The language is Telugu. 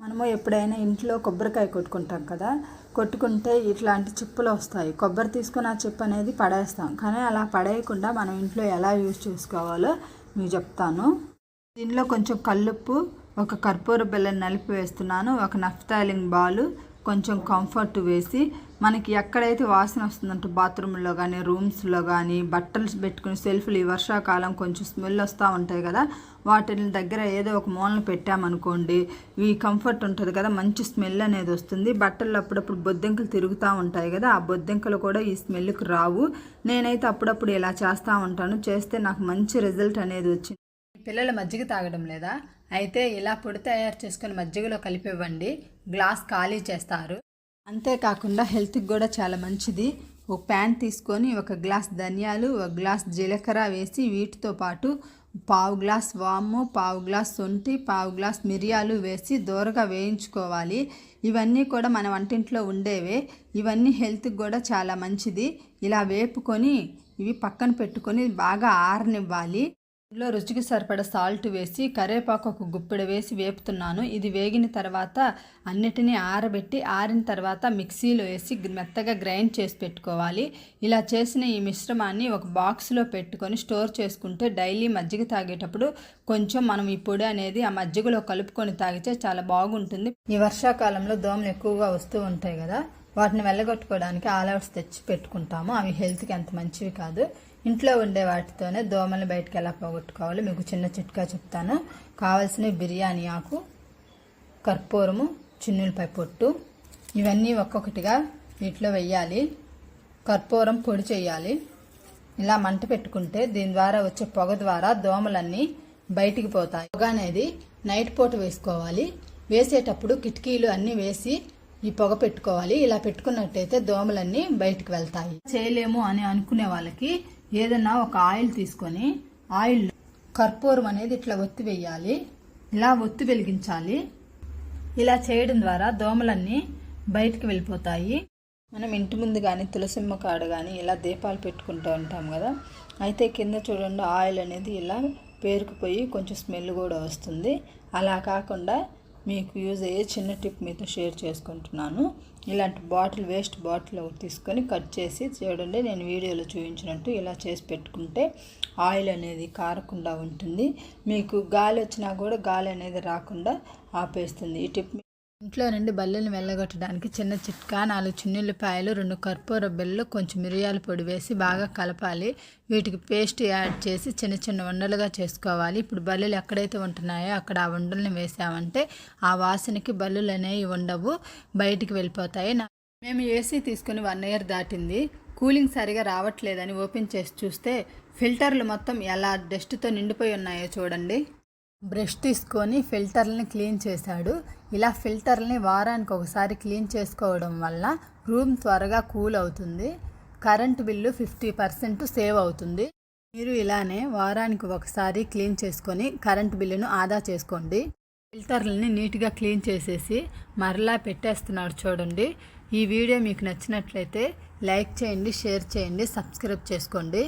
మనము ఎప్పుడైనా ఇంట్లో కొబ్బరికాయ కొట్టుకుంటాం కదా కొట్టుకుంటే ఇట్లాంటి చిప్పులు వస్తాయి. కొబ్బరి తీసుకుని ఆ అనేది పడేస్తాం. కానీ అలా పడేయకుండా మనం ఇంట్లో ఎలా యూజ్ చేసుకోవాలో మీకు చెప్తాను. దీనిలో కొంచెం కల్లుప్పు ఒక కర్పూర బెల్లం నలిపి వేస్తున్నాను ఒక నఫ్తాలింగ్ బాలు కొంచెం కంఫర్ట్ వేసి మనకి ఎక్కడైతే వాసన వస్తుందంటే బాత్రూంలో కానీ రూమ్స్లో కానీ బట్టలు పెట్టుకుని సెల్ఫ్లు ఈ వర్షాకాలం కొంచెం స్మెల్ వస్తూ ఉంటాయి కదా. వాటిని దగ్గర ఏదో ఒక మూలన పెట్టామనుకోండి ఈ కంఫర్ట్ ఉంటుంది కదా మంచి స్మెల్ అనేది వస్తుంది. బట్టలు అప్పుడప్పుడు బొద్దింకలు తిరుగుతూ ఉంటాయి కదా ఆ బొద్దింకలు కూడా ఈ స్మెల్కి రావు. నేనైతే అప్పుడప్పుడు ఇలా చేస్తూ ఉంటాను. చేస్తే నాకు మంచి రిజల్ట్ అనేది వచ్చింది. పిల్లలు మజ్జిగ తాగడం లేదా? అయితే ఇలా పొడి తయారు చేసుకొని మజ్జిగలో కలిపివ్వండి. గ్లాస్ ఖాళీ చేస్తారు. అంతేకాకుండా హెల్త్కి కూడా చాలా మంచిది. ఒక ప్యాన్ తీసుకొని ఒక గ్లాస్ ధనియాలు ఒక గ్లాస్ జీలకర్ర వేసి వీటితో పాటు పావు గ్లాస్ వాము పావు గ్లాస్ శొంఠి పావు గ్లాస్ మిరియాలు వేసి దూరగా వేయించుకోవాలి. ఇవన్నీ కూడా మన వంటింట్లో ఉండేవే. ఇవన్నీ హెల్త్కి కూడా చాలా మంచిది. ఇలా వేపుకొని ఇవి పక్కన పెట్టుకొని బాగా ఆరనివ్వాలి. ఇందులో రుచికి సరిపడ సాల్ట్ వేసి కరేపాకు ఒక గుప్పెడు వేసి వేపుతున్నాను. ఇది వేగిన తర్వాత అన్నిటినీ ఆరబెట్టి ఆరిన తర్వాత మిక్సీలో వేసి మెత్తగా గ్రైండ్ చేసి పెట్టుకోవాలి. ఇలా చేసిన ఈ మిశ్రమాన్ని ఒక బాక్స్లో పెట్టుకొని స్టోర్ చేసుకుంటే డైలీ మజ్జిగ తాగేటప్పుడు కొంచెం మనం ఈ పొడి అనేది ఆ మజ్జిగలో కలుపుకొని తాగితే చాలా బాగుంటుంది. ఈ వర్షాకాలంలో దోమలు ఎక్కువగా వస్తూ ఉంటాయి కదా వాటిని వెళ్ళగొట్టుకోవడానికి ఆలౌట్స్ తెచ్చి పెట్టుకుంటాము. అవి హెల్త్కి అంత మంచివి కాదు. ఇంట్లో ఉండే వాటితోనే దోమలు బయటకు ఎలా పోగొట్టుకోవాలి మీకు చిన్న చిట్కా చెప్తాను. కావలసిన బిర్యానీ ఆకు కర్పూరము చిన్నులపై పొట్టు ఇవన్నీ ఒక్కొక్కటిగా వీటిలో వెయ్యాలి. కర్పూరం పొడి చేయాలి. ఇలా మంట పెట్టుకుంటే దీని ద్వారా వచ్చే పొగ ద్వారా దోమలన్నీ బయటికి పోతాయి. పొగ అనేది నైట్ పూట వేసుకోవాలి. వేసేటప్పుడు కిటికీలు అన్నీ వేసి ఈ పొగ పెట్టుకోవాలి. ఇలా పెట్టుకున్నట్టయితే దోమలన్నీ బయటకు వెళ్తాయి. చేయలేము అని అనుకునే వాళ్ళకి ఏదన్నా ఒక ఆయిల్ తీసుకొని ఆయిల్ కర్పూరం అనేది ఇట్లా ఒత్తి వేయాలి ఇలా ఒత్తి వెలిగించాలి. ఇలా చేయడం ద్వారా దోమలన్నీ బయటికి వెళ్ళిపోతాయి. మనం ఇంటి ముందు కానీ తులసిమ్మ కాడ కానీ ఇలా దీపాలు పెట్టుకుంటూ ఉంటాం కదా. అయితే కింద చూడండి ఆయిల్ అనేది ఇలా పేరుకుపోయి కొంచెం స్మెల్ కూడా వస్తుంది. అలా కాకుండా మీకు యూజ్ అయ్యే చిన్న టిప్ మీతో షేర్ చేసుకుంటున్నాను. ఇలాంటి బాటిల్ వేస్ట్ బాటిల్ ఒకటి తీసుకొని కట్ చేసి చూడండి నేను వీడియోలో చూపించినట్టు ఇలా చేసి పెట్టుకుంటే ఆయిల్ అనేది కారకుండా ఉంటుంది. మీకు గాలి వచ్చినా కూడా గాలి అనేది రాకుండా ఆపేస్తుంది. ఈ టిప్ ఇంట్లో నుండి బల్లెలు వెళ్ళగొట్టడానికి చిన్న చిట్కా నాలుగు చిన్నుల్లిపాయలు రెండు కర్పూర బెల్లు కొంచెం మిరియాల పొడి వేసి బాగా కలపాలి. వీటికి పేస్ట్ యాడ్ చేసి చిన్న చిన్న ఉండలుగా చేసుకోవాలి. ఇప్పుడు బల్లులు ఎక్కడైతే ఉంటున్నాయో అక్కడ ఆ ఉండలను వేసామంటే ఆ వాసనకి బల్లులు అనేవి ఉండవు బయటికి వెళ్ళిపోతాయి. మేము ఏసీ తీసుకుని వన్ ఇయర్ దాటింది. కూలింగ్ సరిగా రావట్లేదని ఓపెన్ చేసి చూస్తే ఫిల్టర్లు మొత్తం ఎలా డస్ట్తో నిండిపోయి ఉన్నాయో చూడండి. బ్రష్ తీసుకొని ఫిల్టర్లని క్లీన్ చేశాడు. ఇలా ఫిల్టర్ని వారానికి ఒకసారి క్లీన్ చేసుకోవడం వల్ల రూమ్ త్వరగా కూల్ అవుతుంది. Current bill fifty percent save అవుతుంది. మీరు ఇలానే వారానికి ఒకసారి క్లీన్ చేసుకొని కరెంటు బిల్లును ఆదా చేసుకోండి. ఫిల్టర్లని నీట్గా క్లీన్ చేసేసి మరలా పెట్టేస్తున్నాడు చూడండి. ఈ వీడియో మీకు నచ్చినట్లయితే లైక్ చేయండి షేర్ చేయండి సబ్స్క్రైబ్ చేసుకోండి.